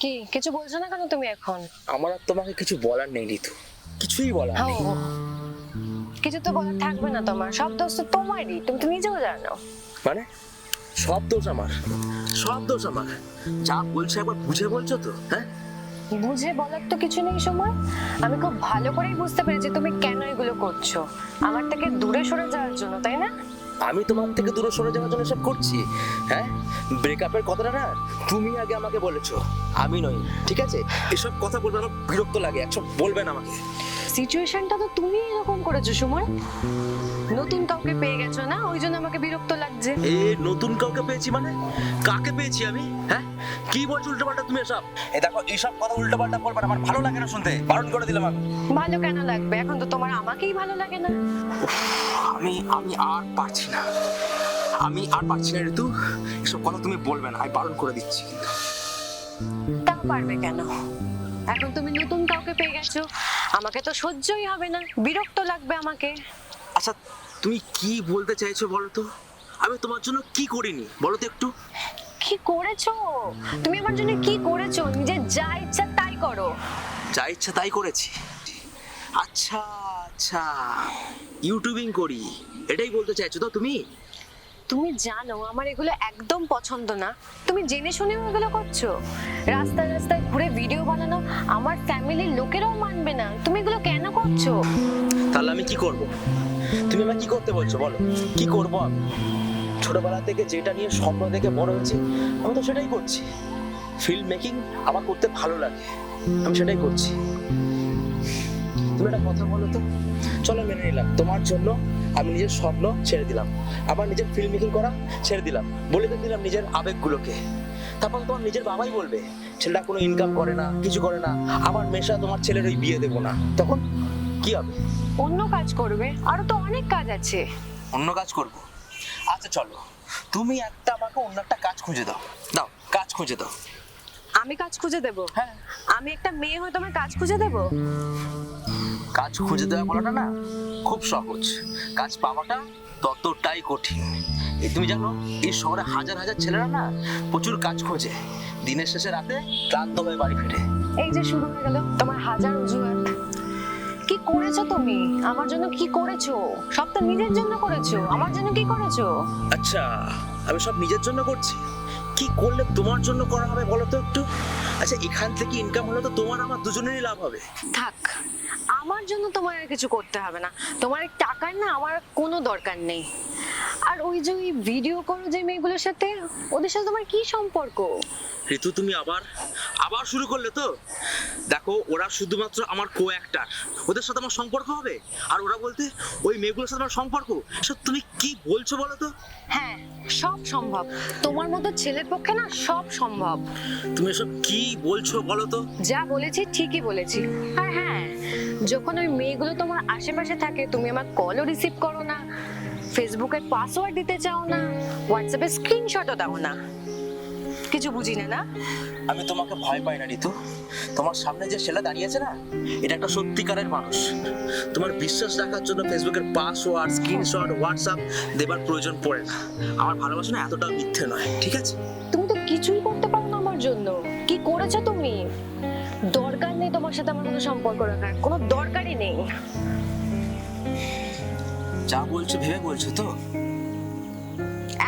কি কিছু বলছো না কেন তুমি এখন? আমার আর তোমাকে কিছু বলার নেই ঋতু। কিছুই বলার ও নেই। কিছু তো বলার থাকবে না তোমার। সব দোষ তো তোমারই। তুমি তো নিজেও জানো। মানে? সব দোষ আমার। সব দোষ আমার। যা বলছে একবার বুঝে বলছো তো হ্যাঁ? বুঝে বলার তো কিছু নেই সময়। আমি খুব ভালো করেই বুঝতে পেরেছি তুমি কেন এগুলো করছ। আমার থেকে দূরে সরে যাওয়ার জন্য তাই না? আমি তোমার থেকে দূরে সরে যাওয়ার জন্য সব করছি হ্যাঁ? ব্রেকআপের কথাটা না তুমি আগে আমাকে বলেছ, আমি নই, ঠিক আছে? এসব কথা বলবে আমার বিরক্ত লাগে, একসব বলবেন আমাকে। সিচুয়েশনটা তো তুমি এরকম করেছ, সুমন। নতুন কাউকে পেয়ে গেছো না? ওই জন্য আমাকে বিরক্ত লাগছে। এ নতুন কাউকে পেয়েছি মানে? কাকে পেয়েছি আমি? হ্যাঁ? কি বলছো উল্টোপাল্টা তুমি এসব? এ দেখো এইসব কথা উল্টোপাল্টা বলবে আমার ভালো লাগে না শুনতে। বারণ করে দিলাম আমি। ভালো কেন লাগবে? এখন তো তোমার আমাকেই ভালো লাগে না। আমি আমি আর পারছি না। আমি আর পারছি না ঋতু। এসব কথা তুমি বলবে না আমি বারণ করে দিচ্ছি তা পারবে কেন? এখন তুমি নতুন কাউকে পেয়ে গেছো। আমাকে তো সহ্যই হবে না। বিরক্ত লাগবে আমাকে। আচ্ছা তুমি কি বলতে চাইছো বলো তো? আমি তোমার জন্য কি করিনি? বলো তো একটু। কি করেছ? তুমি আমার জন্য কি করেছ? নিজের যা ইচ্ছা তাই করো। যা ইচ্ছা তাই করেছি। আচ্ছা আচ্ছা। ইউটিউবিং করি। এটাই বলতে চাইছো তো তুমি? তুমি জানো আমার এগুলো একদম পছন্দ না। তুমি জেনে শুনেও এগুলো করছ। রাস্তায় রাস্তায় ঘুরে ভিডিও বানানো আমার ফ্যামিলির লোকেরাও মানবে না। তুমি এগুলো কেন করছ? তাহলে আমি কি করব? তুমি আমাকে কি করতে বলছো বলো? কি করব আমি? ছোটবেলা থেকে যেটা নিয়ে স্বপ্ন দেখে বড় হয়েছি, আমি তো সেটাই করছি। ফিল্ম মেকিং আমার করতে ভালো লাগে, আমি সেটাই করছি। তুমি একটা কথা বলো তো? চলো মেনে নিলাম, তোমার জন্য আমি নিজের স্বপ্ন ছেড়ে দিলাম। আবার নিজের ফিল্ম মেকিং করা ছেড়ে দিলাম। বলে দিলাম নিজের আবেগগুলোকে। তারপর তোমার নিজের বাবাই বলবে, ছেলেটা কোনো ইনকাম করে না, কিছু করে না। আমার মেশা তোমার ছেলের ওই বিয়ে দেবো না। তখন কি হবে? অন্য কাজ করবে। আরও তো অনেক কাজ আছে। অন্য কাজ করব? আচ্ছা চলো। তুমি একটা আমাকে অন্য একটা কাজ খুঁজে দাও। দাও কাজ খুঁজে দাও। আমি কাজ খুঁজে দেব? হ্যাঁ। আমি একটা মেয়ে হয়ে তোমার কাজ খুঁজে দেব? কাজ খুঁজে দেওয়া বলাটা না খুব সহজ। কাজ পাওয়াটা ততটাই কঠিন। এই তুমি জানো এই শহরে হাজার হাজার ছেলেরা না প্রচুর কাজ খোঁজে। দিনের শেষে রাতে ক্লান্ত হয়ে বাড়ি ফিরে। এই যে শুরু হয়ে গেল তোমার হাজার অজুহাত। কি করেছ তুমি? আমার জন্য কি করেছ? সব তো নিজের জন্য করেছ। আমার জন্য কি করেছ? আচ্ছা আমি সব নিজের জন্য করছি। কি করলে তোমার জন্য করা হবে বলো তো একটু? আচ্ছা এখান থেকে ইনকাম হলে তো তোমার আমার দুজনেরই লাভ হবে। থাক আমার জন্য তোমার আর কিছু করতে হবে না। তোমার টাকার না আমার কোনো দরকার নেই। আর ওই যে ওই ভিডিও করো যে মেয়েগুলোর সাথে ওদের সাথে তোমার কি সম্পর্ক? ঋতু তুমি আবার আবার শুরু করলে তো? দেখো ওরা শুধুমাত্র আমার কো অ্যাক্টার ওদের সাথে আমার সম্পর্ক হবে? আর ওরা বলতে ওই মেয়েগুলোর সাথে আমার সম্পর্ক? সব তুমি কি বলছো বলো তো? হ্যাঁ সব সম্ভব। তোমার মতো ছেলের পক্ষে না সব সম্ভব। তুমি এসব কি বলছো বলো তো? যা বলেছি ঠিকই বলেছি। আর হ্যাঁ যখন ওই মেয়েগুলো তোমার আশেপাশে থাকে তুমি আমার কলও রিসিভ করো না। ফেসবুকের পাসওয়ার্ড দিতে চাও না? হোয়াটসঅ্যাপে স্ক্রিনশটও দাও না? কিছু বুঝি না? না আমি তোমাকে ভয় পাই না ঋতু। তোমার সামনে যে ছেলে দাঁড়িয়েছে না এটা একটা সত্যিকারের মানুষ। তোমার বিশ্বাস রাখার জন্য ফেসবুকের পাসওয়ার্ড স্ক্রিনশট হোয়াটসঅ্যাপ দেবার প্রয়োজন পড়ে না। আমার ভালোবাসা না এতটা মিথ্যে নয় ঠিক আছে? তুমি তো কিছুই করতে পারো না আমার জন্য। কি করেছ তুমি? দরকার নেই তোমার সাথে আমার কোনো সম্পর্ক রাখার। কোনো দরকারই নেই। যা বলছো ভেবে বলছো তো?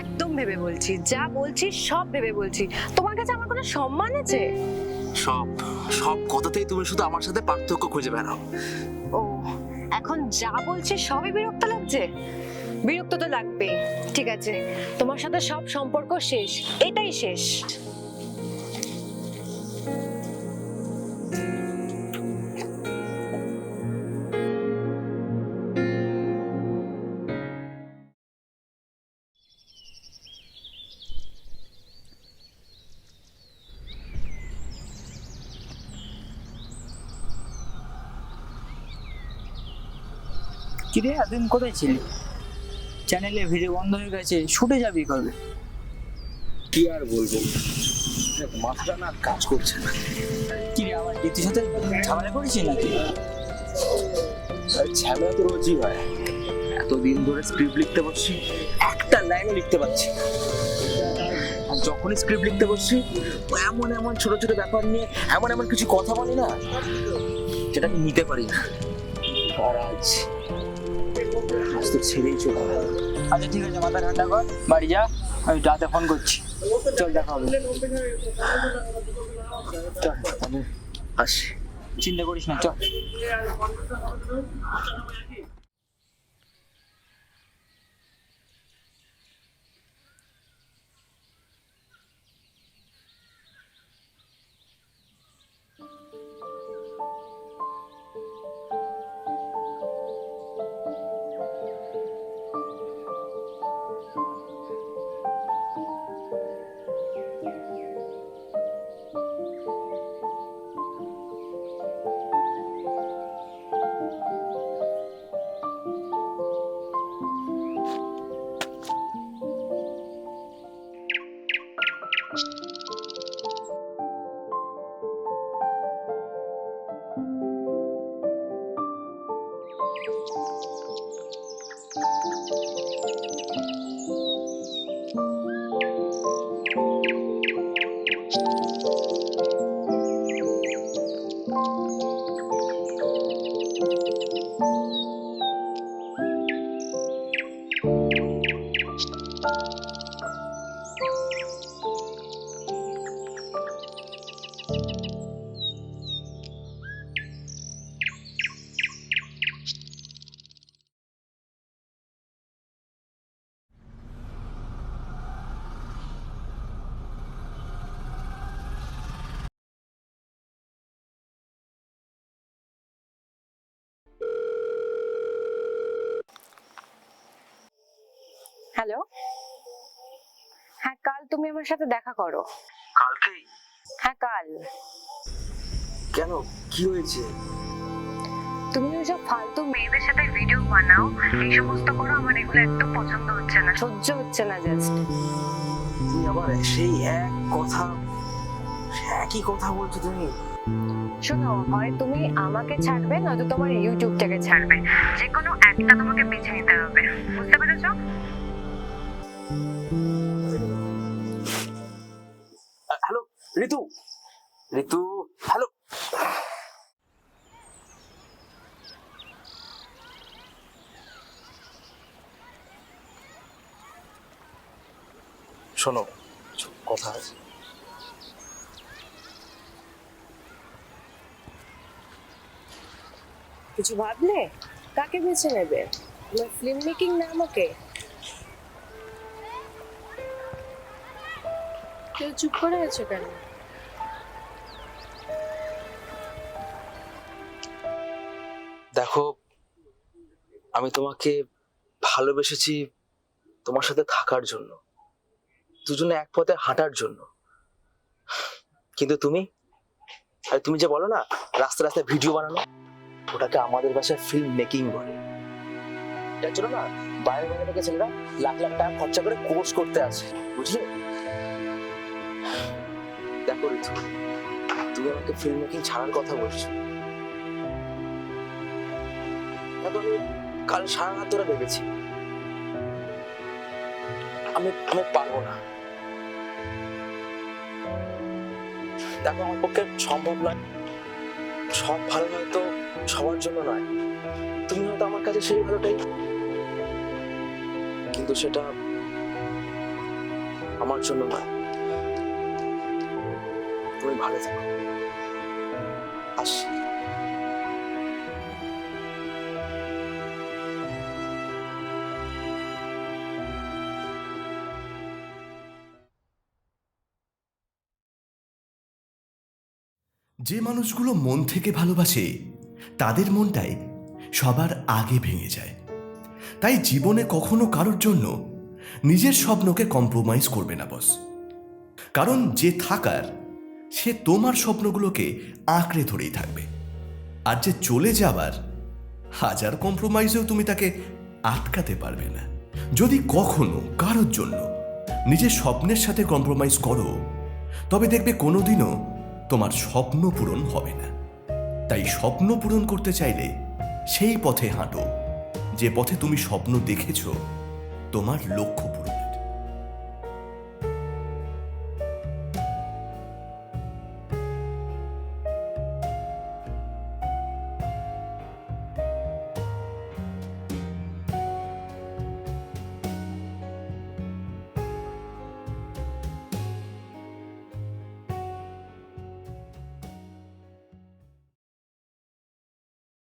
একদম ভেবে বলছি। যা বলছি সব ভেবে বলছি। তোমার কাছে আমার কোনো সম্মান আছে? সব সব কথাতেই তুমি শুধু আমার সাথে পার্থক্য খুঁজে বেড়াও। ও এখন যা বলছি সবই বিরক্ত লাগছে? বিরক্ত তো লাগবে ঠিক আছে তোমার সাথে সব সম্পর্ক শেষ। এটাই শেষ। কিরে এতদিন কোথায় ছিলি? চ্যানেলে ভিডিও বন্ধ হয়ে গেছে ছুটে যাবি কবে? কি আর বলব? মাথা না কাজ করছে না। কিরে আমার দিদির সাথে ঝামেলা করেছিস নাকি? ঝামেলা তো রোজই হয়। এতদিন ধরে স্ক্রিপ্ট লিখতে পারছি একটা লাইনও লিখতে পারছি। আর যখনই স্ক্রিপ্ট লিখতে বসছি এমন এমন ছোট ছোট ব্যাপার নিয়ে এমন এমন কিছু কথা বলে না যেটা আমি নিতে পারি না। আর আজ আজ তো ছেড়েই চলে গেল। আচ্ছা ঠিক আছে মাথা ঠান্ডা কর। বাড়ি যা আমি রাতে ফোন করছি। চল দেখা হবে। চল আমি আসি চিন্তা করিস না চল। Música hello? হ্যাঁ কাল তুমি আমার সাথে দেখা করো। কালকেই? হ্যাঁ কাল। কেন? কি হয়েছে? তুমি ওইসব ফালতু মেয়েদের সাথে ভিডিও বানাও এই সমস্ত করো আমার এগুলো একদম পছন্দ হচ্ছে না সহ্য হচ্ছে না জাস্ট তুমি আবার সেই এক কথা একই কথা বলছো তুমি? শোনো হয় তুমি আমাকে ছাড়বে নয়তো তোমার ইউটিউবটাকে ছাড়বে যে কোনো একটা তোমাকে বেছে নিতে হবে বুঝতে পেরেছ? হ্যালো ঋতু ঋতু হ্যালো শোনো কথা আছে। কিছু ভাবলে? কাকে বেছে নেবে? ফিল্ম মেকিং না আমাকে কেউ চুপ করে আছো কেন? দেখো, আমি তোমাকে ভালোবেসেছি তোমার সাথে থাকার জন্য, দুজনে এক পথে হাঁটার জন্য। কিন্তু তুমি? আর তুমি যে বলো না রাস্তা রাস্তায় ভিডিও বানানো, ওটাকে আমাদের ভাষায় ফিল্ম মেকিং বলে। এটার জন্য না, বাইরে বাইরে থেকে ছেলেরা লাখ লাখ টাকা খরচা করে কোর্স করতে আসে, বুঝলে? ঋতু তুমি আমাকে ফিল্ম মেকিং ছাড়ার কথা বলছো। কাল সারা রাত ধরে ভেবেছি? আমি আমি পারব না। দেখো, আমার পক্ষে সম্ভব নয়। সব ভালো হয়তো সবার জন্য নয়। তুমি হয়তো আমার কাছে সেই ভালোটাই। কিন্তু সেটা আমার জন্য নয়। তুমি ভালো থাকো। আসি। যে মানুষগুলো মন থেকে ভালোবাসে, তাদের মনটাই সবার আগে ভেঙে যায়। তাই জীবনে কখনো কারোর জন্য নিজের স্বপ্নকে কম্প্রোমাইজ করবে না বস কারণ যে থাকার সে তোমার স্বপ্নগুলোকে আঁকড়ে ধরেই থাকবে। আর যে চলে যাবার, হাজার কম্প্রোমাইজেও তুমি তাকে আটকাতে পারবে না। যদি কখনো কারোর জন্য নিজের স্বপ্নের সাথে কম্প্রোমাইজ করো, তবে দেখবে কোনোদিনও তোমার স্বপ্ন পূরণ হবে না। তাই স্বপ্ন পূরণ করতে চাইলে সেই পথে হাঁটো। যে পথে তুমি স্বপ্ন দেখেছ, তোমার লক্ষ্য